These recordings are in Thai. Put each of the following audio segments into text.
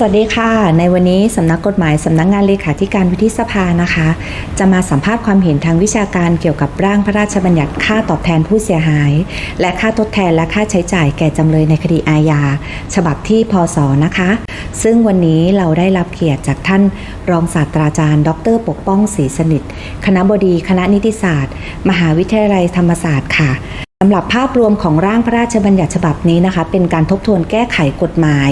สวัสดีค่ะ ในวันนี้สำนักกฎหมายสำนักงานเลขาธิการวุฒิสภานะคะ จะมาสัมภาษณ์ความเห็นทางวิชาการเกี่ยวกับร่างพระราชบัญญัติค่าตอบแทนผู้เสียหาย และค่าทดแทนและค่าใช้จ่ายแก่จำเลยในคดีอาญา ฉบับที่พศนะคะ ซึ่งวันนี้เราได้รับเกียรติจากท่านรองศาสตราจารย์ ดร ปกป้องศรีสนิท คณะบดีคณะนิติศาสตร์ มหาวิทยาลัยธรรมศาสตร์ค่ะ สำหรับภาพรวมของร่างพระราชบัญญัติฉบับนี้นะคะ เป็นการทบทวนแก้ไขกฎหมาย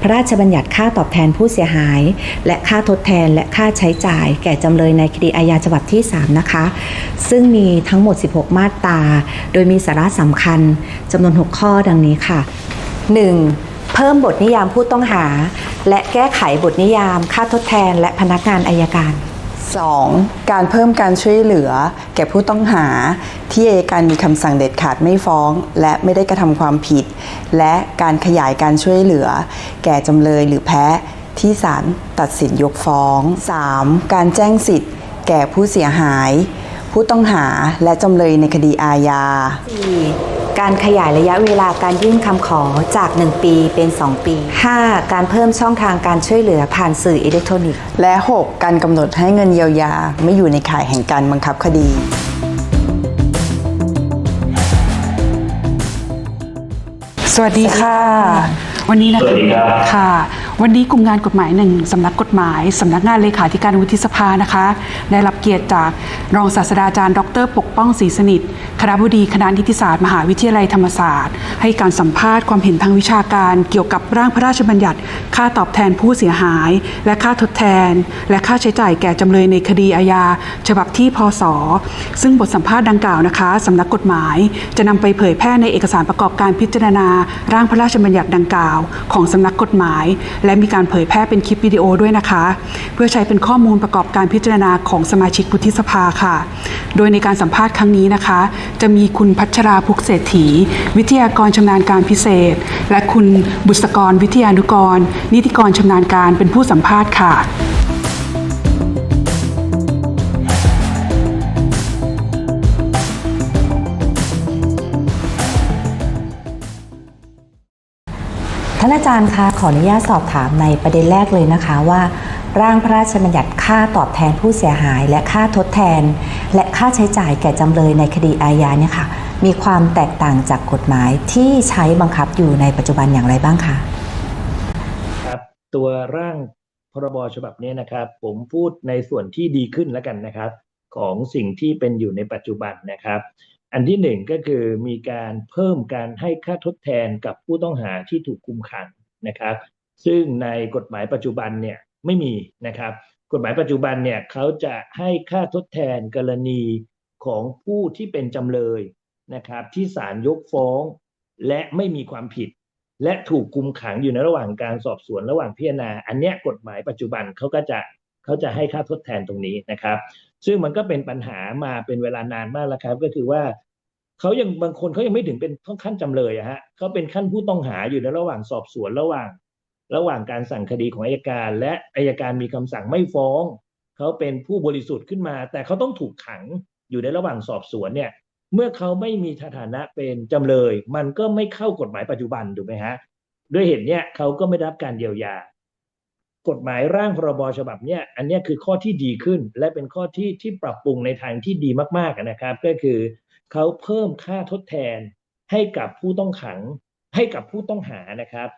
พระราชบัญญัติค่าตอบแทนผู้เสียหาย และค่าทดแทนและค่าใช้จ่าย แก่จำเลยในคดีอาญาฉบับที่ 3 นะคะ ซึ่งมีทั้งหมด 16 มาตรา โดยมีสาระสำคัญจำนวน 6 ข้อดังนี้ค่ะ 1. เพิ่มบทนิยามผู้ต้องหา และแก้ไขบทนิยาม ค่าทดแทน และพนักงานอายการ 2. การเพิ่มการช่วยเหลือ แก่ผู้ต้องหา ที่อัยการมีคำสั่งเด็ดขาดไม่ฟ้อง และไม่ได้กระทำความผิด และการขยายการช่วยเหลือ แก่จำเลยหรือแพ้ที่ศาลตัดสินยกฟ้อง 3. การแจ้งสิทธิ์ แก่ผู้เสียหาย ผู้ต้องหาและจำเลยในคดีอาญา 4. การขยายระยะเวลาการยื่นคำขอจาก 1 ปีเป็น 2 ปี 5. การเพิ่มช่องทางการช่วยเหลือผ่านสื่ออิเล็กทรอนิกส์และ 6. การกำหนดให้เงินเยียวยาไม่อยู่ในข่ายแห่งการบังคับคดีสวัสดีค่ะ วันนี้นะสวัสดีครับค่ะ วันนี้กลุ่มงานกฎหมายหนึ่งสำนักกฎหมายสำนักงานเลขาธิการวุฒิสภานะคะ ได้รับเกียรติจากรองศาสตราจารย์ ดร ปกป้องศรีสนิท คณะบดีคณะนิติศาสตร์ มหาวิทยาลัยธรรมศาสตร์ ให้การสัมภาษณ์ความเห็นทางวิชาการ เกี่ยวกับร่างพระราชบัญญัติ ค่าตอบแทนผู้เสียหาย และค่าทดแทน และค่าใช้จ่ายแก่จำเลยในคดีอาญาฉบับที่พศ ซึ่งบทสัมภาษณ์ดังกล่าวนะคะสำนักกฎหมาย จะนำไปเผยแพร่ในเอกสารประกอบการพิจารณา ร่างพระราชบัญญัติดังกล่าวของสำนักกฎหมาย และมีการเผยแพร่เป็นคลิปวิดีโอด้วยนะคะ เพื่อใช้เป็นข้อมูลประกอบการพิจารณาของสมาชิกวุฒิสภาค่ะ โดยในการสัมภาษณ์ครั้งนี้นะคะ จะมีคุณพัชราภุกเศรษฐี วิทยากรชำนาญการพิเศษ และคุณบุษกรวิทยานุกร นิติกรชำนาญการเป็นผู้สัมภาษณ์ค่ะานอาจารย์คะขออนุญาตสอบถามในประเด็นแรกเลยนะคะว่า ร่างพระราชบัญญัติค่าตอบแทนผู้เสียหาย และค่าทดแทน และค่าใช้จ่ายแก่จำเลยในคดีอาญาเนี่ยค่ะ มีความแตกต่างจากกฎหมายที่ใช้บังคับอยู่ในปัจจุบันอย่างไรบ้างคะครับตัวร่างพรบฉบับนี้นะครับ ผมพูดในส่วนที่ดีขึ้นแล้วกันนะครับ ของสิ่งที่เป็นอยู่ในปัจจุบันนะครับ อันที่หนึ่งก็คือมีการเพิ่มการให้ค่าทดแทนกับผู้ต้องหาที่ถูกคุมขังนะครับ ซึ่งในกฎหมายปัจจุบันเนี่ยไม่มีนะครับ กฎหมายปัจจุบันเนี่ยเขาจะให้ค่าทดแทนกรณีของผู้ที่เป็นจำเลยนะครับ ที่ศาลยกฟ้อง และไม่มีความผิด และถูกคุมขังอยู่ในระหว่างการสอบสวนระหว่างพิจารณา อันเนี้ยกฎหมายปัจจุบันเขาก็จะเขาจะให้ค่าทดแทนตรงนี้นะครับ ซึ่งมันก็เป็นปัญหามาเป็นเวลานานมากแล้วครับ ก็คือว่าเขายังบางคนเขายังไม่ถึงเป็นขั้นจำเลยอะฮะเขาเป็นขั้นผู้ต้องหาอยู่ในระหว่างสอบสวนระหว่าง ระหว่างการสั่งคดีของอายการ และอายการมีคำสั่งไม่ฟ้องเขาเป็นผู้บริสุทธิ์ขึ้นมา แต่เขาต้องถูกขังอยู่ในระหว่างสอบสวนเนี่ยเมื่อเขาไม่มีฐานะเป็นจำเลย มันก็ไม่เข้ากฎหมายปัจจุบันถูกไหมฮะด้วยเหตุเนี้ยเขาก็ไม่รับการเยียวยา กฎหมายร่างพรบฉบับเนี้ยอันนี้คือข้อที่ดีขึ้น และเป็นข้อที่ที่ปรับปรุงในทางที่ดีมากๆนะครับ ก็คือเขาเพิ่มค่าทดแทนให้กับผู้ต้องขังให้กับผู้ต้องหานะครับ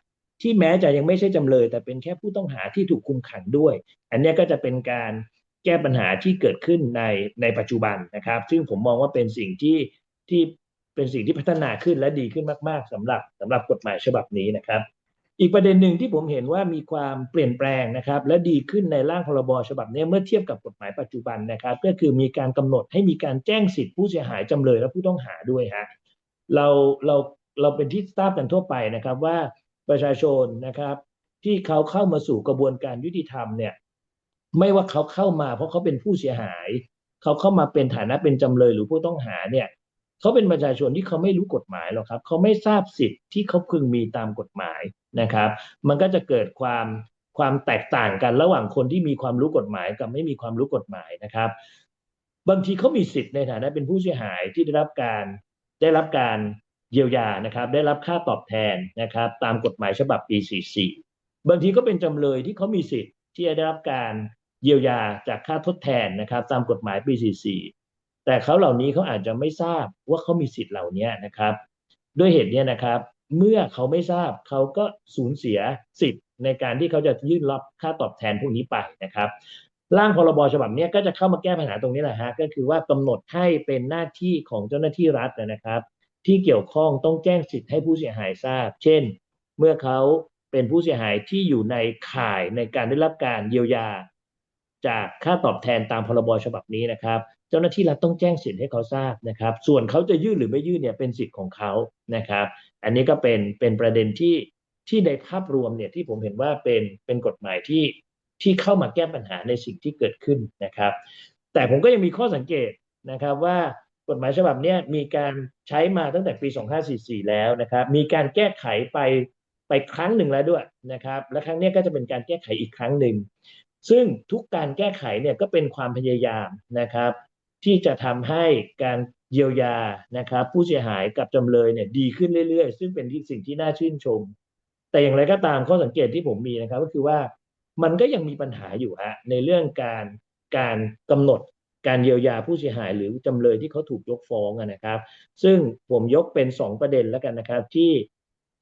ที่แม้จะยังไม่ใช่จำเลย แต่เป็นแค่ผู้ต้องหาที่ถูกคุมขังด้วย อันนี้ก็จะเป็นการแก้ปัญหาที่เกิดขึ้นในในปัจจุบันนะครับ ซึ่งผมมองว่าเป็นสิ่งที่ที่เป็นสิ่งที่พัฒนาขึ้นและดีขึ้นมาก ๆสำหรับสำหรับกฎหมายฉบับนี้นะครับ อีกประเด็นหนึ่งที่ผมเห็นว่ามีความเปลี่ยนแปลงนะครับ และดีขึ้นในร่างพรบฉบับนี้เมื่อเทียบกับกฎหมายปัจจุบันนะครับ ก็คือมีการกำหนดให้มีการแจ้งสิทธิผู้เสียหายจำเลยและผู้ต้องหาด้วยฮะเราเราเราเป็นที่ทราบกันทั่วไปนะครับว่าประชาชนนะครับ ที่เขาเข้ามาสู่กระบวนการยุติธรรมเนี่ยไม่ว่าเขาเข้ามาเพราะเขาเป็นผู้เสียหาย เขาเข้ามาเป็นฐานะเป็นจำเลยหรือผู้ต้องหาเนี่ยเขาเป็นประชาชนที่เขาไม่รู้กฎหมายหรอกครับ เขาไม่ทราบสิทธิ์ที่เขาพึงมีตามกฎหมาย นะครับ มันก็จะเกิดความความแตกต่างกันระหว่างคนที่มีความรู้กฎหมายกับไม่มีความรู้กฎหมายนะครับ บางทีเขามีสิทธิ์ในฐานะเป็นผู้เสียหายที่ได้รับการได้รับการเยียวยานะครับ ได้รับค่าตอบแทนนะครับ ตามกฎหมายฉบับปี 44 บางทีก็เป็นจำเลยที่เขามีสิทธิ์ที่จะได้รับการเยียวยาจากค่าทดแทนนะครับ ตามกฎหมายปี 44 แต่เขาเหล่านี้เขาอาจจะไม่ทราบว่าเขามีสิทธิ์เหล่านี้นะครับ ด้วยเหตุนี้นะครับ เมื่อเขาไม่ทราบเขาก็สูญเสียสิทธิ์ในการที่เขาจะยื่นรับค่าตอบแทนพวกนี้ไปนะครับร่างพรบฉบับนี้ก็จะเข้ามาแก้ปัญหาตรงนี้แหละฮะก็คือว่ากำหนดให้เป็นหน้าที่ของเจ้าหน้าที่รัฐนะครับ ที่เกี่ยวข้องต้องแจ้งสิทธิ์ให้ผู้เสียหายทราบ เช่น เมื่อเขาเป็นผู้เสียหายที่อยู่ในข่ายในการได้รับการเยียวยา จากค่าตอบแทนตามพรบฉบับนี้นะครับ เจ้าหน้าที่รัฐต้องแจ้งสิทธิ์ให้เขาทราบนะครับ ส่วนเขาจะยื่นหรือไม่ยื่นเนี่ยเป็นสิทธิ์ของเขานะครับ อันนี้ก็เป็นเป็นประเด็นที่ที่ในภาพรวมเนี่ยที่ผมเห็นว่าเป็นเป็นกฎหมายที่ที่เข้ามาแก้ปัญหาในสิ่งที่เกิดขึ้นนะครับ แต่ผมก็ยังมีข้อสังเกตนะครับว่ากฎหมายฉบับนี้มีการใช้มาตั้งแต่ปี 2544 แล้วนะครับ มีการแก้ไขไปไปครั้งหนึ่งแล้วด้วยนะครับ และครั้งนี้ก็จะเป็นการแก้ไขอีกครั้งหนึ่ง ซึ่งทุกการแก้ไขเนี่ยก็เป็นความพยายามนะครับ ที่จะทำให้การ เยียวยานะครับผู้เสียหายกับจำเลยเนี่ยดีขึ้นเรื่อยๆ ซึ่งเป็นที่สิ่งที่น่าชื่นชม แต่อย่างไรก็ตามข้อสังเกตที่ผมมีนะครับ ก็คือว่ามันก็ยังมีปัญหาอยู่ฮะในเรื่องการการกำหนดการเยียวยาผู้เสียหายหรือจำเลยที่เขาถูกยกฟ้องนะครับ ซึ่งผมยกเป็นสองประเด็นแล้วกันนะครับที่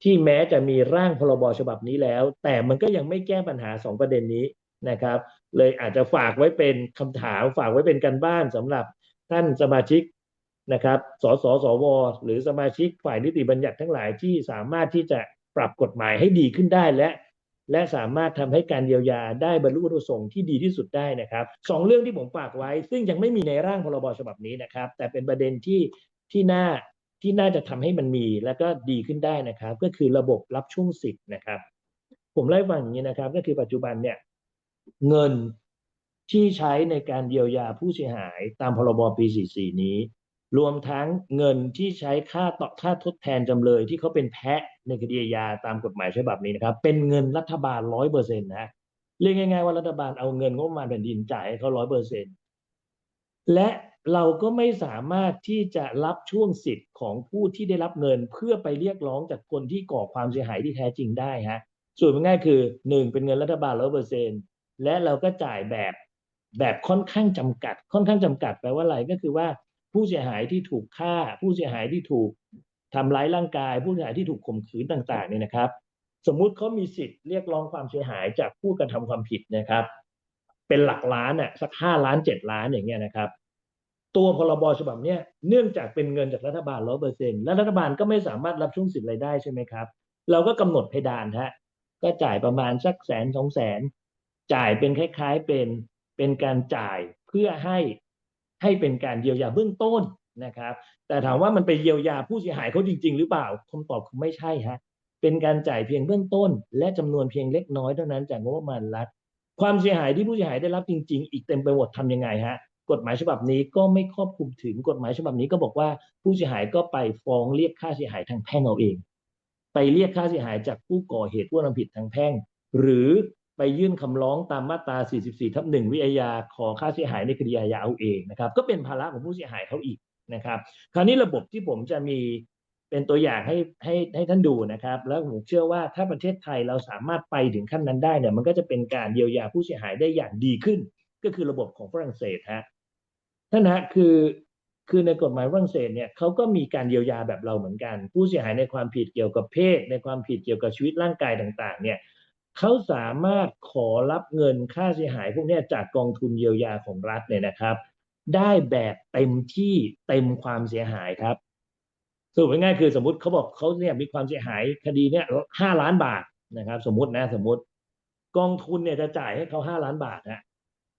ที่แม้จะมีร่างพรบฉบับนี้แล้ว แต่มันก็ยังไม่แก้ปัญหาสองประเด็นนี้นะครับ เลยอาจจะฝากไว้เป็นคำถามฝากไว้เป็นการบ้านสำหรับท่านสมาชิก นะครับ สสสว หรือสมาชิกฝ่ายนิติบัญญัติทั้งหลายที่สามารถที่จะปรับกฎหมายให้ดีขึ้นได้และ และสามารถทำให้การเยียวยาได้บรรลุวัตถุประสงค์ที่ดีที่สุดได้นะครับสองเรื่องที่ผมฝากไว้ ซึ่งยังไม่มีในร่างพรบฉบับนี้นะครับ แต่เป็นประเด็นที่ที่น่าที่น่าจะทำให้มันมีแล้วก็ดีขึ้นได้นะครับ ก็คือระบบรับช่วงสิทธิ์นะครับ ผมไล่ฟังอย่างนี้นะครับ ก็คือปัจจุบันเนี่ยเงินที่ใช้ในการเยียวยาผู้เสียหายตามพรบปี 44 นี้ รวมทั้งเงินที่ใช้ค่าต่อค่าทดแทนจำเลยที่เขาเป็นแพะในคดีอาญาตามกฎหมายฉบับนี้นะครับ เป็นเงินรัฐบาลร้อยเปอร์เซ็นต์นะเรียกง่ายๆว่ารัฐบาลเอาเงินงบประมาณแผ่นดินจ่ายให้เขาร้อยเปอร์เซ็นต์และเราก็ไม่สามารถที่จะรับช่วงสิทธิ์ของผู้ที่ได้รับเงินเพื่อไปเรียกร้องจากคนที่ก่อความเสียหายที่แท้จริงได้ฮะส่วนง่ายคือหนึ่งเป็นเงินรัฐบาลร้อยเปอร์เซ็นต์และเราก็จ่ายแบบแบบค่อนข้างจำกัด ค่อนข้างจำกัดแปลว่าอะไรก็คือว่า ผู้เสียหายที่ถูกฆ่า ผู้เสียหายที่ถูกทำร้ายร่างกาย ผู้เสียหายที่ถูกข่มขืนต่างๆเนี่ยนะครับ สมมุติเขามีสิทธิ์เรียกร้องความเสียหายจากผู้กระทำความผิดนะครับ เป็นหลักล้านอะสักห้าล้านเจ็ดล้านอย่างเงี้ยนะครับ ตัวพรบฉบับเนี้ยเนื่องจากเป็นเงินจากรัฐบาลร้อยเปอร์เซ็นต์และรัฐบาลก็ไม่สามารถรับช่วงสิทธิ์รายได้ใช่ไหมครับ เราก็กำหนดเพดานฮะก็จ่ายประมาณสักแสนสองแสนจ่ายเป็นคล้าย ๆเป็นเป็นการจ่ายเพื่อให้ ให้เป็นการเยียวยาเบื้องต้นนะครับ แต่ถามว่ามันไปเยียวยาผู้เสียหายเขาจริง ๆ หรือเปล่าคำตอบคือไม่ใช่ฮะเป็นการจ่ายเพียงเบื้องต้น และจำนวนเพียงเล็กน้อยเท่านั้นจากงบประมาณรัฐความเสียหายที่ผู้เสียหายได้รับจริง ๆ อีกเต็มไปหมดทำยังไงฮะกฎหมายฉบับนี้ก็ไม่ครอบคลุมถึงกฎหมายฉบับนี้ก็บอกว่าผู้เสียหายก็ไปฟ้องเรียกค่าเสียหายทางแพ่งเอาเอง ไปเรียกค่าเสียหายจากผู้ก่อเหตุผู้กระทำผิดทางแพ่ง หรือ ไปยื่นคำร้องตามมาตรา 44 ทับ 1 วิทยาขอค่าเสียหายในคดีอาญาเอาเองนะครับ ก็เป็นภาระของผู้เสียหายเขาอีกนะครับ คราวนี้ระบบที่ผมจะมีเป็นตัวอย่างให้ให้ให้ท่านดูนะครับ แล้วผมเชื่อว่าถ้าประเทศไทยเราสามารถไปถึงขั้นนั้นได้เนี่ย มันก็จะเป็นการเยียวยาผู้เสียหายได้อย่างดีขึ้น ก็คือระบบของฝรั่งเศสฮะท่านฮะคือคือในกฎหมายฝรั่งเศสเนี่ยเขาก็มีการเยียวยาแบบเราเหมือนกัน ผู้เสียหายในความผิดเกี่ยวกับเพศ ในความผิดเกี่ยวกับชีวิตร่างกายต่าง ๆ เนี่ย เขาสามารถขอรับเงินค่าเสียหายพวกนี้จากกองทุนเยียวยาของรัฐเนี่ยนะครับ ได้แบบเต็มที่เต็มความเสียหายครับสรุปง่ายคือสมมติเขาบอกเขาเนี่ยมีความเสียหายคดีเนี่ยห้าล้านบาทนะครับ สมมตินะสมมติ กองทุนเนี่ยจะจ่ายให้เขาห้าล้านบาทนะ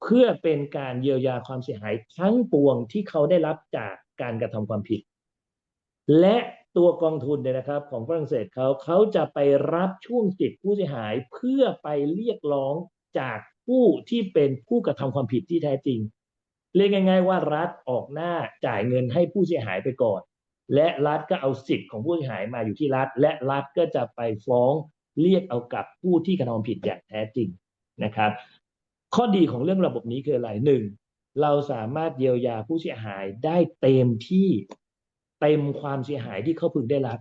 เพื่อเป็นการเยียวยาความเสียหายทั้งปวงที่เขาได้รับจากการกระทำความผิด และ ตัวกองทุนเนี่ยนะครับของฝรั่งเศสเขาเขาจะไปรับช่วงสิทธิผู้เสียหายเพื่อไปเรียกร้องจากผู้ที่เป็นผู้กระทำความผิดที่แท้จริง เรียกง่าย ๆ ว่ารัฐออกหน้าจ่ายเงินให้ผู้เสียหายไปก่อน และรัฐก็เอาสิทธิ์ของผู้เสียหายมาอยู่ที่รัฐ และรัฐก็จะไปฟ้องเรียกเอากับผู้ที่กระทำความผิดอย่างแท้จริงนะครับ ข้อดีของเรื่องระบบนี้คืออะไรหนึ่งเราสามารถเยียวยาผู้เสียหายได้เต็มที่ เต็มความเสียหายที่เขาพึงได้รับ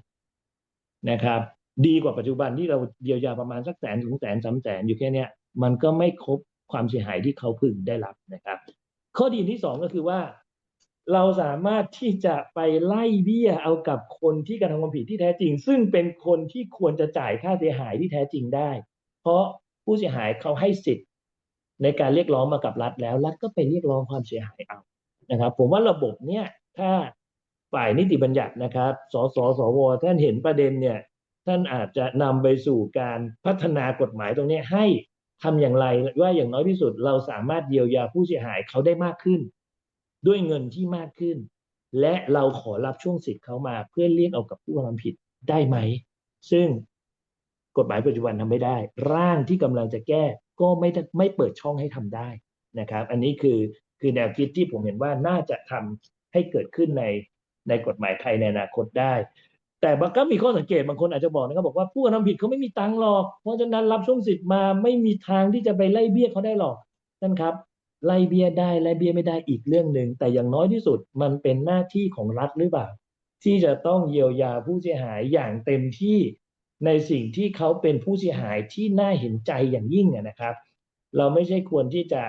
นะครับ ดีกว่าปัจจุบันที่เราเยียวยาประมาณสักแสนถึงแสนสามแสนอยู่แค่เนี้ยมันก็ไม่ครบความเสียหายที่เขาพึงได้รับนะครับ ข้อดีที่สองก็คือว่า เราสามารถที่จะไปไล่เบี้ยเอากับคนที่กระทำความผิดที่แท้จริง ซึ่งเป็นคนที่ควรจะจ่ายค่าเสียหายที่แท้จริงได้ เพราะผู้เสียหายเขาให้สิทธิ์ในการเรียกร้องมากับรัฐแล้วรัฐก็ไปเรียกร้องความเสียหายเอานะครับ ผมว่าระบบเนี้ยถ้า ฝ่ายนิติบัญญัตินะครับ สสสว ท่านเห็นประเด็นเนี่ย ท่านอาจจะนำไปสู่การพัฒนากฎหมายตรงนี้ให้ทำอย่างไรว่าอย่างน้อยที่สุดเราสามารถเยียวยาผู้เสียหายเขาได้มากขึ้น ด้วยเงินที่มากขึ้น และเราขอรับช่วงสิทธิ์เขามาเพื่อเรียกเอากับผู้กระทำผิดได้ไหม ซึ่งกฎหมายปัจจุบันทำไม่ได้ ร่างที่กำลังจะแก้ก็ไม่ได้ไม่เปิดช่องให้ทำได้นะครับ อันนี้คือคือแนวคิดที่ผมเห็นว่าน่าจะทำให้เกิดขึ้นใน ในกฎหมายไทยในอนาคตได้ แต่บางก็มีข้อสังเกตบางคนอาจจะบอกนะครับบอกว่าผู้กระทำผิดเขาไม่มีตังค์หรอก เพราะฉะนั้นรับช่วงสิทธิ์มาไม่มีทางที่จะไปไล่เบี้ยเขาได้หรอกท่นครับไล่เบี้ยได้ไล่เบี้ยไม่ได้อีกเรื่องหนึ่งแต่อย่างน้อยที่สุดมันเป็นหน้าที่ของรัฐหรือเปล่า ที่จะต้องเยียวยาผู้เสียหายอย่างเต็มที่ในสิ่งที่เขาเป็นผู้เสียหายที่น่าเห็นใจอย่างยิ่งนะครับ เราไม่ใช่ควรที่จะ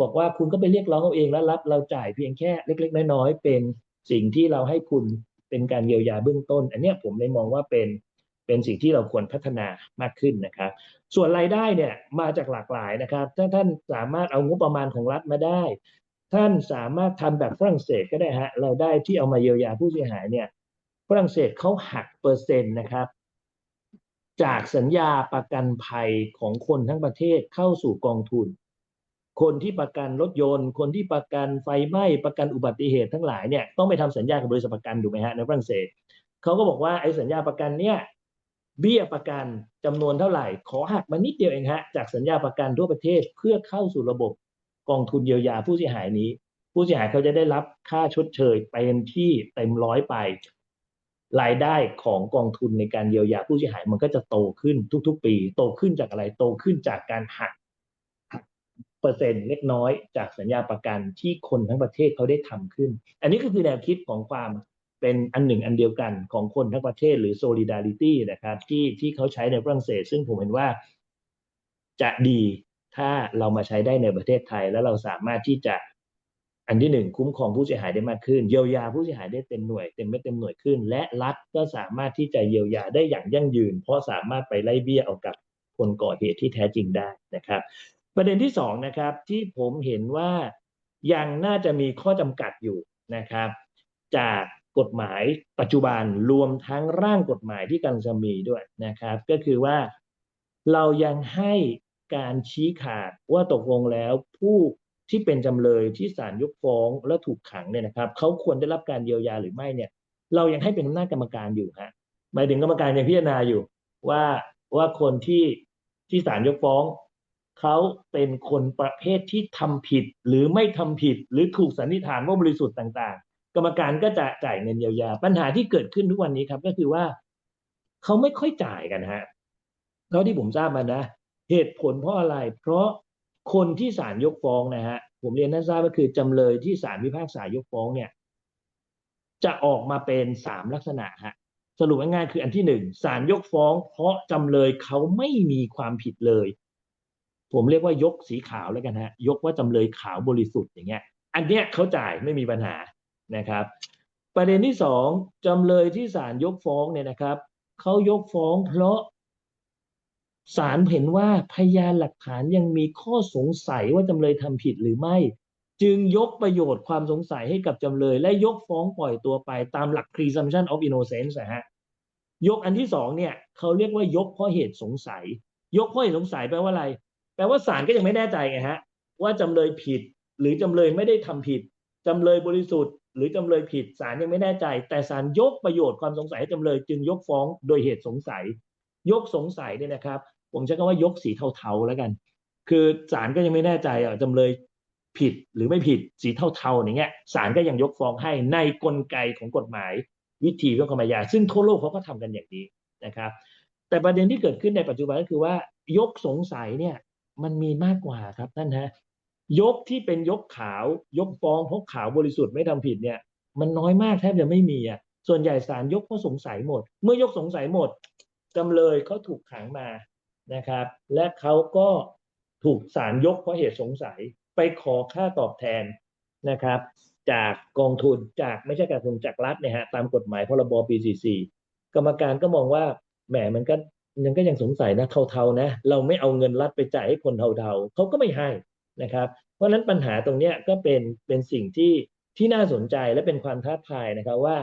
บอกว่าคุณก็ไปเรียกร้องเอาเองแล้วรัฐเราจ่ายเพียงแค่เล็ก ๆ น้อยๆเป็น สิ่งที่เราให้คุณเป็นการเยียวยาเบื้องต้น อันนี้ผมเลยมองว่าเป็นเป็นสิ่งที่เราควรพัฒนามากขึ้นนะครับ ส่วนรายได้เนี่ยมาจากหลากหลายนะครับ ถ้าท่านสามารถเอางบประมาณของรัฐมาได้ ท่านสามารถทำแบบฝรั่งเศสก็ได้ฮะเราได้ที่เอามาเยียวยาผู้เสียหายเนี่ยฝรั่งเศสเขาหักเปอร์เซ็นต์นะครับ จากสัญญาประกันภัยของคนทั้งประเทศเข้าสู่กองทุน คนที่ประกันรถยนต์ คนที่ประกันไฟไหม้ประกันอุบัติเหตุทั้งหลายเนี่ยต้องไปทำสัญญากับบริษัทประกันถูกไหมฮะในฝรั่งเศสเขาก็บอกว่าไอ้สัญญาประกันเนี่ยเบี้ยประกันจำนวนเท่าไหร่ ขอหักมานิดเดียวเองฮะจากสัญญาประกันทั่วประเทศเพื่อเข้าสู่ระบบกองทุนเยียวยาผู้เสียหายนี้ ผู้เสียหายเขาจะได้รับค่าชดเชยเป็นที่เต็มร้อยไป รายได้ของกองทุนในการเยียวยาผู้เสียหายมันก็จะโตขึ้นทุก ๆ ปี โตขึ้นจากอะไรโตขึ้นจากการหัก เปอร์เซ็นต์เล็กน้อยจากสัญญาประกันที่คนทั้งประเทศเขาได้ทำขึ้น อันนี้ก็คือแนวคิดของความเป็นอันหนึ่งอันเดียวกันของคนทั้งประเทศหรือ solidarity นะครับ ที่ที่เขาใช้ในฝรั่งเศส ซึ่งผมเห็นว่าจะดีถ้าเรามาใช้ได้ในประเทศไทย แล้วเราสามารถที่จะอันที่หนึ่งคุ้มครองผู้เสียหายได้มากขึ้น เยียวยาผู้เสียหายได้เต็มหน่วยเต็มเม็ดเต็มหน่วยขึ้น และรัฐก็สามารถที่จะเยียวยาได้อย่างยั่งยืน เพราะสามารถไปไล่เบี้ยเอากับคนก่อเหตุที่แท้จริงได้นะครับ ประเด็นที่สองนะครับที่ผมเห็นว่ายังน่าจะมีข้อจำกัดอยู่นะครับ จากกฎหมายปัจจุบันรวมทั้งร่างกฎหมายที่กำลังจะมีด้วยนะครับ ก็คือว่าเรายังให้การชี้ขาดว่าตกลงแล้วผู้ที่เป็นจำเลยที่ศาลยกฟ้องและถูกขังเนี่ยนะครับเขาควรได้รับการเยียวยาหรือไม่เนี่ย เรายังให้เป็นอำนาจกรรมการอยู่ฮะหมายถึงกรรมการยังพิจารณาอยู่ ว่าว่าคนที่ที่ศาลยกฟ้อง เขาเป็นคนประเภทที่ทำผิดหรือไม่ทำผิด หรือถูกสันนิษฐานว่าบริสุทธิ์ต่าง ๆ กรรมการก็จะจ่ายเงินเยียวยา ปัญหาที่เกิดขึ้นทุกวันนี้ครับก็คือว่าเขาไม่ค่อยจ่ายกันฮะเท่าที่ผมทราบมานะ เหตุผลเพราะอะไร เพราะคนที่ศาลยกฟ้องนะฮะผมเรียนท่านทราบก็คือจำเลยที่ศาลพิพากษายกฟ้องเนี่ย จะออกมาเป็นสามลักษณะฮะสรุปง่ายๆคืออันที่หนึ่งศาลยกฟ้อง เพราะจำเลยเขาไม่มีความผิดเลย ผมเรียกว่ายกสีขาวแล้วกันฮะยกว่าจำเลยขาวบริสุทธิ์อย่างเงี้ย อันเนี้ยเขาจ่ายไม่มีปัญหานะครับ ประเด็นที่สองจำเลยที่ศาลยกฟ้องเนี่ยนะครับเขายกฟ้องเพราะศาลเห็นว่าพยานหลักฐานยังมีข้อสงสัยว่าจำเลยทำผิดหรือไม่ จึงยกประโยชน์ความสงสัยให้กับจำเลย และยกฟ้องปล่อยตัวไปตามหลัก presumption of innocence นะฮะยกอันที่สองเนี่ยเขาเรียกว่ายกเพราะเหตุสงสัย ยกเพราะเหตุสงสัยแปลว่าอะไร ลว่าศาลก็ยังไม่แน่ใจไงฮะ ว่าจำเลยผิด หรือจำเลยไม่ได้ทำผิดจำเลยบริสุทธิ์ หรือจำเลยผิดศาลยังไม่แน่ใจ แต่ศาลยกประโยชน์ความสงสัยให้จำเลยจึงยกฟ้องโดยเหตุสงสัย ยกสงสัยเนี่ยนะครับ ผมใช้คำว่ายกสีเทาๆแล้วกัน คือศาลก็ยังไม่แน่ใจอะจำเลยผิดหรือไม่ผิดสีเทาๆอย่างเงี้ยศาลก็ยังยกฟ้องให้ในกลไกของกฎหมาย วิธีพิพากษาอาญาซึ่งทั่วโลกเขาก็ทำกันอย่างนี้นะครับ แต่ประเด็นที่เกิดขึ้นในปัจจุบันก็คือว่ายกสงสัยเนี่ย มันมีมากกว่าครับท่านฮะยกที่เป็นยกขาว ยกฟ้องพราะขาวบริสุทธิ์ไม่ทำผิดเนี่ย มันน้อยมากแทบจะไม่มีอะส่วนใหญ่ศาลยกเพราสงสัยหมด เมื่อยกสงสัยหมดจำเลยเขาถูกขังมานะครับ และเขาก็ถูกศาลยกเพราะเหตุสงสัยไปขอค่าตอบแทนนะครับ จากกองทุนจากไม่ใช่การทุนจากรัฐเนี่ยฮะตามกฎหมายพรบปี 44 กรรมการก็มองว่าแหมมันก็ ยังก็ยังสงสัยนะเทาๆนะ เราไม่เอาเงินรัฐไปจ่ายให้คนเทาๆเขาก็ไม่ให้นะครับ เพราะฉะนั้นปัญหาตรงเนี้ยก็เป็นเป็นสิ่งที่ที่น่าสนใจและเป็นความท้าทายนะครับว่า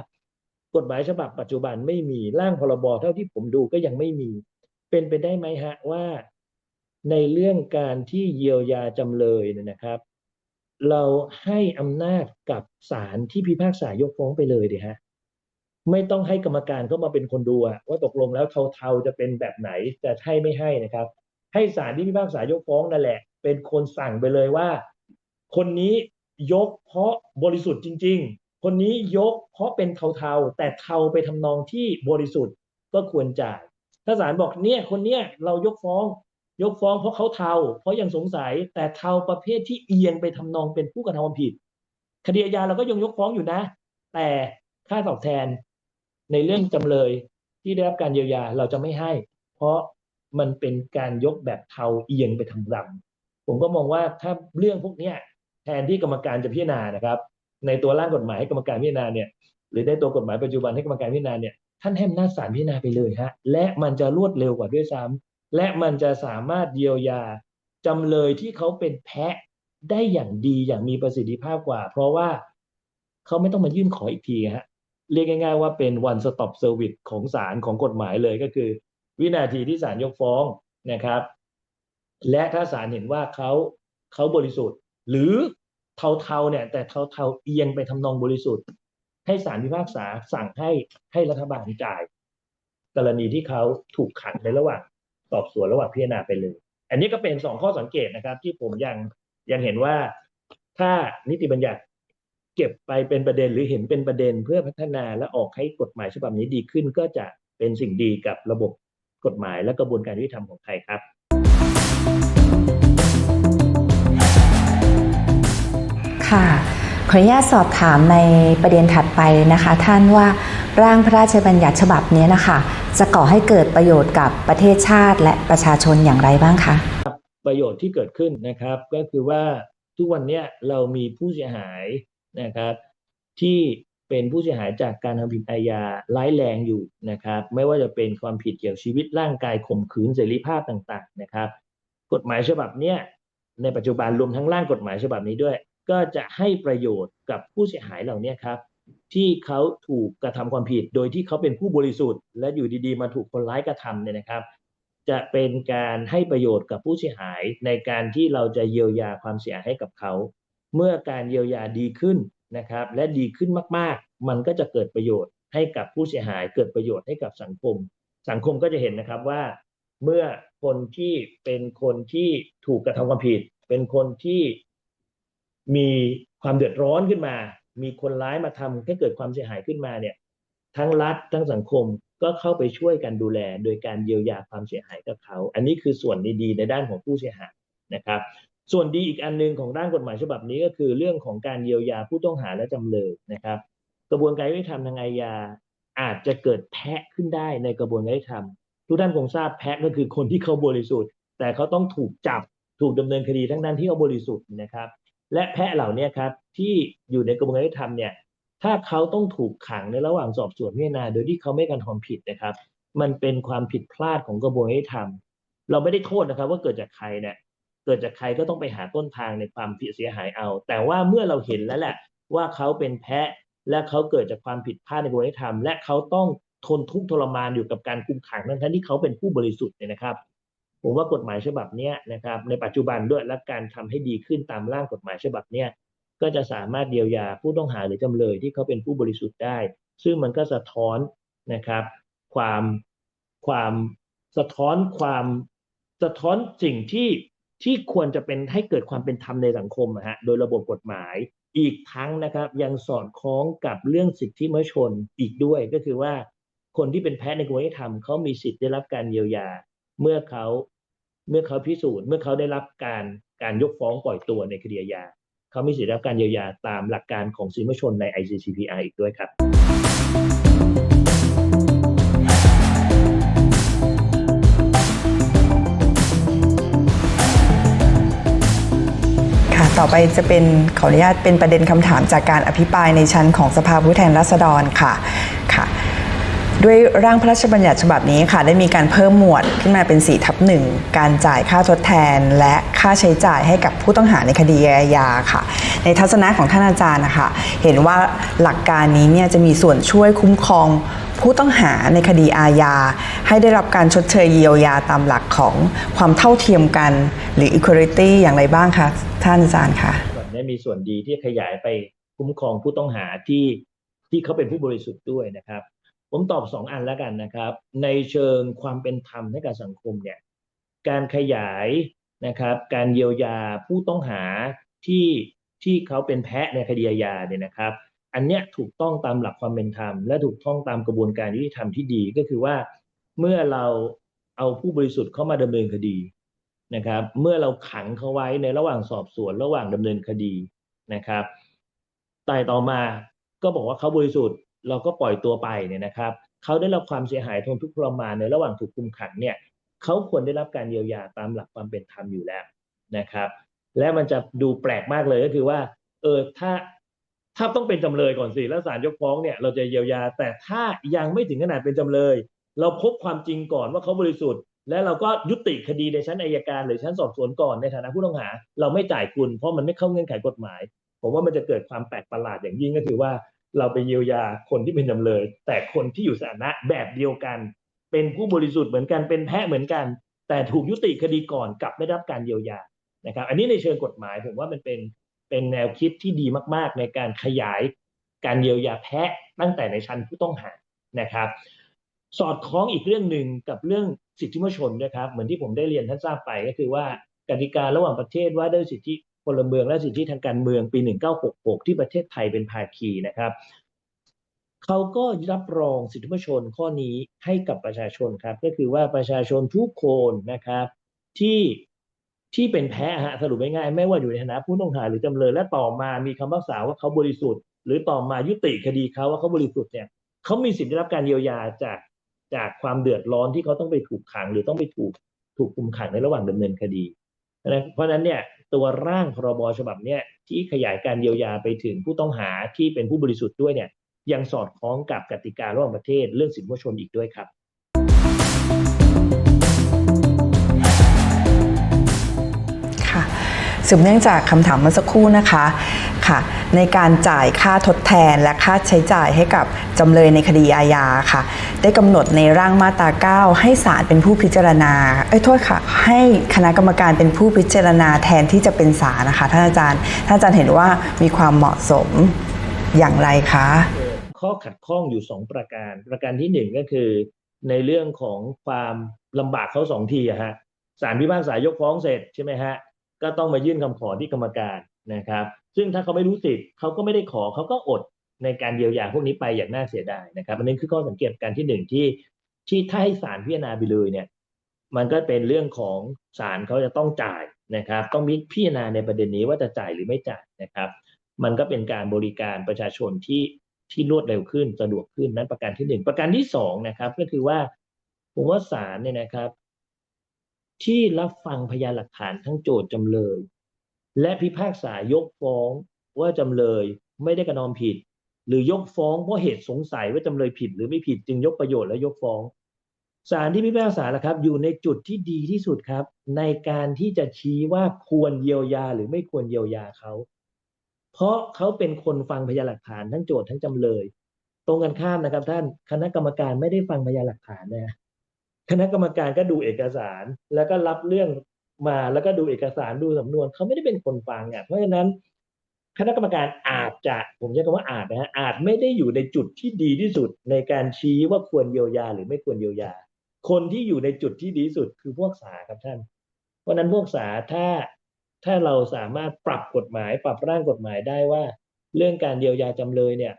กฎหมายฉบับปัจจุบันไม่มีร่างพรบเท่าที่ผมดูก็ยังไม่มี เป็นไปได้ไหมฮะว่า ในเรื่องการที่เยียวยาจำเลยเนี่ยนะครับ เราให้อำนาจกับศาลที่พิพากษายกฟ้องไปเลยดีฮะ ไม่ต้องให้กรรมการเข้ามาเป็นคนดูว่าตกลงแล้วเทาๆจะเป็นแบบไหนจะให้ไม่ให้นะครับ ให้ศาลที่พิพากษายกฟ้องนั่นแหละ เป็นคนสั่งไปเลยว่า คนนี้ยกเพราะบริสุทธิ์จริง ๆ คนนี้ยกเพราะเป็นเทาๆแต่เทาไปทำนองที่บริสุทธิ์ก็ควรจ่ายถ้าศาลบอกเนี่ยคนเนี้ยเรายกฟ้อง ยกฟ้องเพราะเขาเทาเพราะยังสงสัยแต่เทาประเภทที่เอียงไปทำนองเป็นผู้กระทำความผิด คดีอาญาเราก็ยังยกฟ้องอยู่นะ แต่ค่าตอบแทน ในเรื่องจำเลยที่ได้รับการเยียวยาเราจะไม่ให้ เพราะมันเป็นการยกแบบเทาเอียงไปทางดำผมก็มองว่าถ้าเรื่องพวกนี้แทนที่กรรมการจะพิจารณานะครับ ในตัวร่างกฎหมายให้กรรมการพิจารณาเนี่ยหรือในตัวกฎหมายปัจจุบันให้กรรมการพิจารณาเนี่ยท่านให้อำนาจศาลพิจารณาไปเลยฮะและมันจะรวดเร็วกว่าด้วยซ้ำและมันจะสามารถเยียวยาจำเลยที่เขาเป็นแพะได้อย่างดีอย่างมีประสิทธิภาพกว่า เพราะว่าเขาไม่ต้องมายื่นขออีกทีฮะ เรียกง่าย ๆ ว่าเป็น one stop service ของศาลของกฎหมายเลยก็คือ วินาทีที่ศาลยกฟ้องนะครับ และถ้าศาลเห็นว่าเขาเขาบริสุทธิ์ หรือเทาๆเนี่ย แต่เทาๆเอียงไปทำนองบริสุทธิ์ ให้ศาลพิพากษาสั่งให้ให้รัฐบาลจ่าย กรณีที่เขาถูกขังในระหว่างสอบสวนระหว่างพิจารณาไปเลย อันนี้ก็เป็นสองข้อสังเกตนะครับ ที่ผมยังยังเห็นว่าถ้านิติบัญญัติ เก็บไปเป็นประเด็นหรือเห็นเป็นประเด็นเพื่อพัฒนาและออกให้กฎหมายฉบับนี้ดีขึ้น ก็จะเป็นสิ่งดีกับระบบกฎหมายและกระบวนการยุติธรรมของไทยครับค่ะขออนุญาตสอบถามในประเด็นถัดไปนะคะ ท่านว่าร่างพระราชบัญญัติฉบับนี้นะคะ จะก่อให้เกิดประโยชน์กับประเทศชาติและประชาชนอย่างไรบ้างคะประโยชน์ที่เกิดขึ้นนะครับ ก็คือว่าทุกวันเนี้ยเรามีผู้เสียหาย นะครับ ที่เป็นผู้เสียหายจากการทำผิดอาญาร้ายแรงอยู่นะครับ ไม่ว่าจะเป็นความผิดเกี่ยวกับชีวิตร่างกายข่มขืนเสรีภาพต่างๆนะครับ กฎหมายฉบับเนี้ยในปัจจุบันรวมทั้งร่างกฎหมายฉบับนี้ด้วย ก็จะให้ประโยชน์กับผู้เสียหายเหล่านี้ครับ ที่เขาถูกกระทำความผิด โดยที่เขาเป็นผู้บริสุทธิ์ และอยู่ดีๆ มาถูกคนร้ายกระทำเนี่ยนะครับ จะเป็นการให้ประโยชน์กับผู้เสียหายในการที่เราจะเยียวยาความเสียหายให้กับเขา เมื่อการเยียวยาดีขึ้นนะครับ และดีขึ้นมากๆ มันก็จะเกิดประโยชน์ให้กับผู้เสียหาย เกิดประโยชน์ให้กับสังคม สังคมก็จะเห็นนะครับว่า เมื่อคนที่เป็นคนที่ถูกกระทำความผิด เป็นคนที่มีความเดือดร้อนขึ้นมา มีคนร้ายมาทำให้เกิดความเสียหายขึ้นมาเนี่ย ทั้งรัฐทั้งสังคมก็เข้าไปช่วยกันดูแล โดยการเยียวยาความเสียหายกับเขา อันนี้คือส่วนดีๆในด้านของผู้เสียหายนะครับ ส่วนดีอีกอันหนึงของด้านกฎหมายฉบับนี้ก็คือเรื่องของการเยียวยาผู้ต้องหาและจำเลยนะครับ กระบวนการยุติธรรมทางอาญาอาจจะเกิดแพะขึ้นได้ในกระบวนการยุติธรรมทุกท่านคงทราบแพะก็คือคนที่เขาบริสุทธิ์ แต่เขาต้องถูกจับถูกดำเนินคดีทั้งนั้นที่เขาบริสุทธิ์นะครับ และแพะเหล่านี้ครับที่อยู่ในกระบวนการยุติธรรมเนี่ยถ้าเขาต้องถูกขังในระหว่างสอบสวนพิจารณาโดยที่เขาไม่กระทำผิดนะครับ มันเป็นความผิดพลาดของกระบวนการยุติธรรม เราไม่ได้โทษนะครับ ว่าเกิดจากใครเนี่ย เกิดจากใครก็ต้องไปหาต้นทางในความผิดเสียหายเอา แต่ว่าเมื่อเราเห็นแล้วแหละว่าเขาเป็นแพะและเขาเกิดจากความผิดพลาดในกระบวนการยุติธรรม และเขาต้องทนทุกข์ทรมานอยู่กับการคุมขังทั้งที่เขาเป็นผู้บริสุทธิ์เนี่ยนะครับ ผมว่ากฎหมายฉบับนี้นะครับในปัจจุบันด้วยและการทำให้ดีขึ้นตามร่างกฎหมายฉบับเนี้ยก็จะสามารถเยียวยาผู้ต้องหาหรือจำเลยที่เขาเป็นผู้บริสุทธิ์ได้ ซึ่งมันก็สะท้อนนะครับ ความความสะท้อนความสะท้อนสิ่งที่ ที่ควรจะเป็นให้เกิดความเป็นธรรมในสังคมอะฮะโดยระบบกฎหมาย อีกทั้งนะครับยังสอดคล้องกับเรื่องสิทธิมนุษยชนอีกด้วยก็คือว่า คนที่เป็นแพ้ในกระบวนการยุติธรรมเขามีสิทธิ์ได้รับการเยียวยา เมื่อเขาเมื่อเขาพิสูจน์ เมื่อเขาได้รับการการยกฟ้องปล่อยตัวในคดีอาญาเขามีสิทธิ์ได้รับการเยียวยาตามหลักการของสิทธิมนุษยชนใน ICCPR อีกด้วยครับ ต่อไปจะเป็นขออนุญาตเป็นประเด็นคำถามจากการอภิปรายในชั้นของสภาผู้แทนราษฎรค่ะค่ะ ด้วยร่างพระราชบัญญัติฉบับนี้ค่ะ ได้มีการเพิ่มหมวดขึ้นมาเป็น4ทับหนึ่งการจ่ายค่าทดแทน และค่าใช้จ่ายให้กับผู้ต้องหาในคดีอาญาค่ะ ในทัศนะของท่านอาจารย์นะคะเห็นว่าหลักการนี้เนี่ยจะมีส่วนช่วยคุ้มครองผู้ต้องหาในคดีอาญา ให้ได้รับการชดเชยเยียวยาตามหลักของความเท่าเทียมกัน หรือ equality อย่างไรบ้างคะท่านอาจารย์คะแบบนี้มีส่วนดีที่ขยายไปคุ้มครองผู้ต้องหาที่ที่เขาเป็นผู้บริสุทธิ์ด้วยนะครับ ผมตอบสองอันแล้วกันนะครับ ในเชิงความเป็นธรรมให้กับสังคมเนี่ยการขยายนะครับ การเยียวยาผู้ต้องหาที่ที่เขาเป็นแพะในคดีอาญาเนี่ยนะครับ อันเนี้ยถูกต้องตามหลักความเป็นธรรม และถูกต้องตามกระบวนการยุติธรรมที่ดีก็คือว่า เมื่อเราเอาผู้บริสุทธิ์เข้ามาดำเนินคดีนะครับ เมื่อเราขังเขาไว้ในระหว่างสอบสวนระหว่างดำเนินคดีนะครับแต่ต่อมาก็บอกว่าเขาบริสุทธิ์เราก็ปล่อยตัวไปเนี่ยนะครับเขาได้รับความเสียหายทนทุกข์ทรมานในระหว่างถูกคุมขังเนี่ยเขาควรได้รับการเยียวยาตามหลักความเป็นธรรมอยู่แล้วนะครับ และมันจะดูแปลกมากเลยก็คือว่าเออถ้าถ้าต้องเป็นจำเลยก่อนสิแล้วศาลยกฟ้องเนี่ยเราจะเยียวยา แต่ถ้ายังไม่ถึงขนาดเป็นจำเลย เราพบความจริงก่อนว่าเขาบริสุทธิ์ และเราก็ยุติคดีในชั้นอายการ หรือชั้นสอบสวนก่อนในฐานะผู้ต้องหา เราไม่จ่ายคุณ เพราะมันไม่เข้าเงื่อนไขกฎหมาย ผมว่ามันจะเกิดความแปลกประหลาดอย่างยิ่งก็คือว่า เราไปเยียวยาคนที่เป็นจำเลย แต่คนที่อยู่สถานะแบบเดียวกัน เป็นผู้บริสุทธิ์เหมือนกันเป็นแพะเหมือนกัน แต่ถูกยุติคดีก่อนกลับไม่ได้รับการเยียวยานะครับ อันนี้ในเชิงกฎหมาย ผมว่ามันเป็นเป็นแนวคิดที่ดีมาก ๆ ในการขยายการเยียวยาแพะตั้งแต่ในชั้นผู้ต้องหานะครับ สอดคล้องอีกเรื่องหนึ่งกับเรื่องสิทธิมนชนนะครับ เหมือนที่ผมได้เรียนท่านทราบไปก็คือว่ากติการะหว่างประเทศว่าด้วยสิทธิพลเมืองและสิทธิทางการเมืองปี 1966 ที่ประเทศไทยเป็นภาคีนะครับเขาก็รับรองสิทธิมนชนข้อนี้ให้กับประชาชนครับ ก็คือว่าประชาชนทุกคนนะครับที่ที่เป็นแพ้ฮะสรุปง่ายๆไม่ว่าอยู่ในฐานะผู้ต้องหาหรือจำเลยและต่อมามีคำพิพากษาว่าเขาบริสุทธิ์ หรือต่อมายุติคดีเขาว่าเขาบริสุทธิ์เนี่ยเขามีสิทธิได้รับการเยียวยาจาก จากความเดือดร้อนที่เขาต้องไปถูกขัง หรือต้องไปถูกถูกคุมขังในระหว่างดำเนินคดี เพราะฉะนั้นเนี่ยตัวร่างพรบฉบับเนี่ยที่ขยายการเยียวยาไปถึงผู้ต้องหาที่เป็นผู้บริสุทธิ์ด้วยเนี่ยยังสอดคล้องกับกติการะหว่างประเทศเรื่องสิทธิมนุษยชนอีกด้วยครับค่ะสืบเนื่องจากคำถามเมื่อสักครู่นะคะ ค่ะ ในการจ่ายค่าทดแทนและค่าใช้จ่ายให้กับจำเลยในคดีอาญาค่ะ ได้กำหนดในร่างมาตรา 9 ให้ศาลเป็นผู้พิจารณาเอ้ยโทษค่ะ ให้คณะกรรมการเป็นผู้พิจารณาแทนที่จะเป็นศาลนะคะท่านอาจารย์ท่านอาจารย์เห็นว่ามีความเหมาะสมอย่างไรคะข้อขัดข้องอยู่สองประการ ประการที่หนึ่งก็คือในเรื่องของความลำบากเขาสองทีอะฮะศาลพิพากษายกฟ้องเสร็จใช่ไหมฮะก็ต้องมายื่นคำขอที่กรรมการนะครับ ซึ่งถ้าเขาไม่รู้สิทธิ์เขาก็ไม่ได้ขอเขาก็อดในการเยียวยาพวกนี้ไปอย่างน่าเสียดายนะครับอันนี้คือข้อสังเกตการที่หนึ่งที่ที่ถ้าให้ศาลพิจารณาไปเลยเนี่ย มันก็เป็นเรื่องของศาลเขาจะต้องจ่ายนะครับ ต้องมีพิจารณาในประเด็นนี้ว่าจะจ่ายหรือไม่จ่ายนะครับ มันก็เป็นการบริการประชาชนที่ที่รวดเร็วขึ้นสะดวกขึ้นนั้นประการที่หนึ่งประการที่สองนะครับ ก็คือว่าผมว่าศาลเนี่ยนะครับ ที่รับฟังพยานหลักฐานทั้งโจทย์จำเลย และพิพากษายกฟ้องว่าจำเลยไม่ได้กระทำผิด หรือยกฟ้องเพราะเหตุสงสัยว่าจำเลยผิดหรือไม่ผิดจึงยกประโยชน์และยกฟ้องศาลที่พิพากษาละครับ อยู่ในจุดที่ดีที่สุดครับ ในการที่จะชี้ว่าควรเยียวยาหรือไม่ควรเยียวยาเขาเพราะเขาเป็นคนฟังพยานหลักฐานทั้งโจทย์ทั้งจำเลย ตรงกันข้ามนะครับ ท่านคณะกรรมการไม่ได้ฟังพยานหลักฐานนะคณะกรรมการก็ดูเอกสาร แล้วก็รับเรื่อง มาแล้วก็ดูเอกสารดูสำนวนเขาไม่ได้เป็นคนฟังอะเพราะฉะนั้นคณะกรรมการอาจจะผมใช้คำว่าอาจนะฮะอาจไม่ได้อยู่ในจุดที่ดีที่สุดในการชี้ว่าควรเยียวยาหรือไม่ควรเยียวยา คนที่อยู่ในจุดที่ดีที่สุดคือพวกศาลครับท่าน เพราะฉะนั้นพวกศาลถ้าถ้าเราสามารถปรับกฎหมาย ปรับร่างกฎหมายได้ว่า เรื่องการเยียวยาจำเลยเนี่ย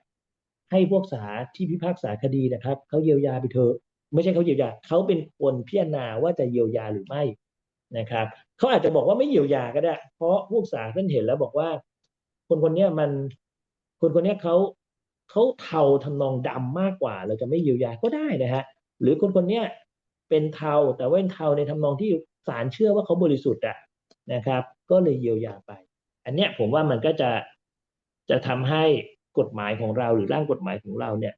ให้พวกศาลที่พิพากษาคดีนะครับเขาเยียวยาไปเถอะไม่ใช่เขาเยียวยาเขาเป็นคนพิจารณาว่าจะเยียวยาหรือไม่ นะครับเขาอาจจะบอกว่าไม่เยียวยาก็ได้ เพราะพวกศาลท่านเห็นแล้วบอกว่า คนคนนี้มันคนคนนี้เขาเขาเทาทำนองดำมากกว่า เราจะไม่เยียวยาก็ได้นะฮะหรือคนคนนี้เป็นเทาแต่ว่าเป็นเทาในทำนองที่ศาลเชื่อว่าเขาบริสุทธิ์อะนะครับ ก็เลยเยียวยาไป อันเนี้ยผมว่ามันก็จะจะทำให้กฎหมายของเราหรือร่างกฎหมายของเราเนี่ย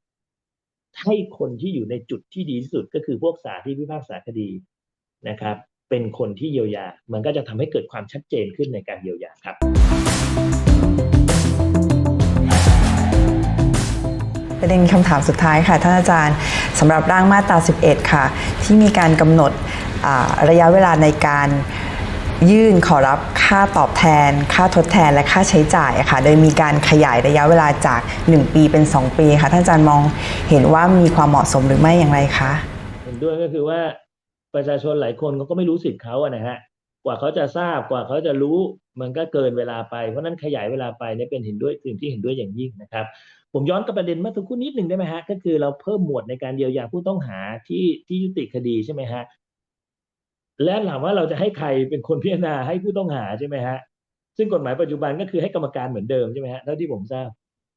ให้คนที่อยู่ในจุดที่ดีที่สุดก็คือพวกศาลที่พิพากษาคดีนะครับ เป็นคนที่เยียวยา มันก็จะทำให้เกิดความชัดเจนขึ้นในการเยียวยาครับ ประเด็นคำถามสุดท้ายค่ะท่านอาจารย์สำหรับร่างมาตรา 11 ค่ะ ที่มีการกำหนดอ่าระยะเวลาในการยื่นขอรับค่าตอบแทน ค่าทดแทนและค่าใช้จ่ายอะค่ะ โดยมีการขยายระยะเวลาจาก 1 ปีเป็น 2 ปีค่ะ ท่านอาจารย์มองเห็นว่ามีความเหมาะสมหรือไม่อย่างไรคะ เห็นด้วยก็คือว่า ประชาชนหลายคนเขาก็ไม่รู้สิทธิ์เขาอะนะฮะกว่าเขาจะทราบกว่าเขาจะรู้มันก็เกินเวลาไปเพราะนั้นขยายเวลาไปเนี่ยเป็นเห็นด้วยสิ่งที่เห็นด้วยอย่างยิ่งนะครับ ผมย้อนกลับประเด็นเมื่อสักครู่นิดหนึ่งได้ไหมฮะก็คือเราเพิ่มหมวดในการเยียวยาผู้ต้องหาที่ที่ยุติคดีใช่ไหมฮะและถามว่าเราจะให้ใครเป็นคนพิจารณาให้ผู้ต้องหาใช่ไหมฮะซึ่งกฎหมายปัจจุบันก็คือให้กรรมการเหมือนเดิมใช่ไหมฮะเท่าที่ผมทราบ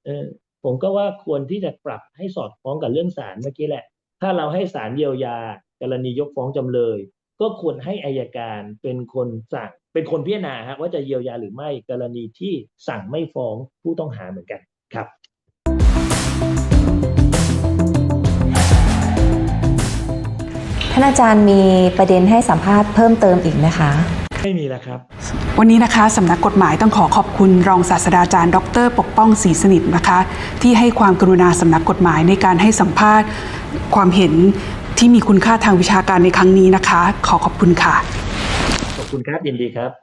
เออผมก็ว่าควรที่จะปรับให้สอดคล้องกับเรื่องศาลเมื่อกี้แหละ ถ้าเราให้ศาลเยียวยา กรณียกฟ้องจำเลย ก็ควรให้อายการเป็นคนสั่ง เป็นคนพิจารณาฮะว่าจะเยียวยาหรือไม่กรณีที่สั่งไม่ฟ้องผู้ต้องหาเหมือนกันครับท่านอาจารย์มีประเด็นให้สัมภาษณ์เพิ่มเติมอีกไหมคะ ไม่มีแล้วครับ วันนี้นะคะสำนักกฎหมายต้องขอขอบคุณรองศาสตราจารย์ ดร ปกป้องศรีสนิทนะคะ ที่ให้ความกรุณาสำนักกฎหมายในการให้สัมภาษณ์ความเห็น ที่มีคุณค่าทางวิชาการในครั้งนี้นะคะ ขอขอบคุณค่ะ ขอบคุณครับยินดีครับ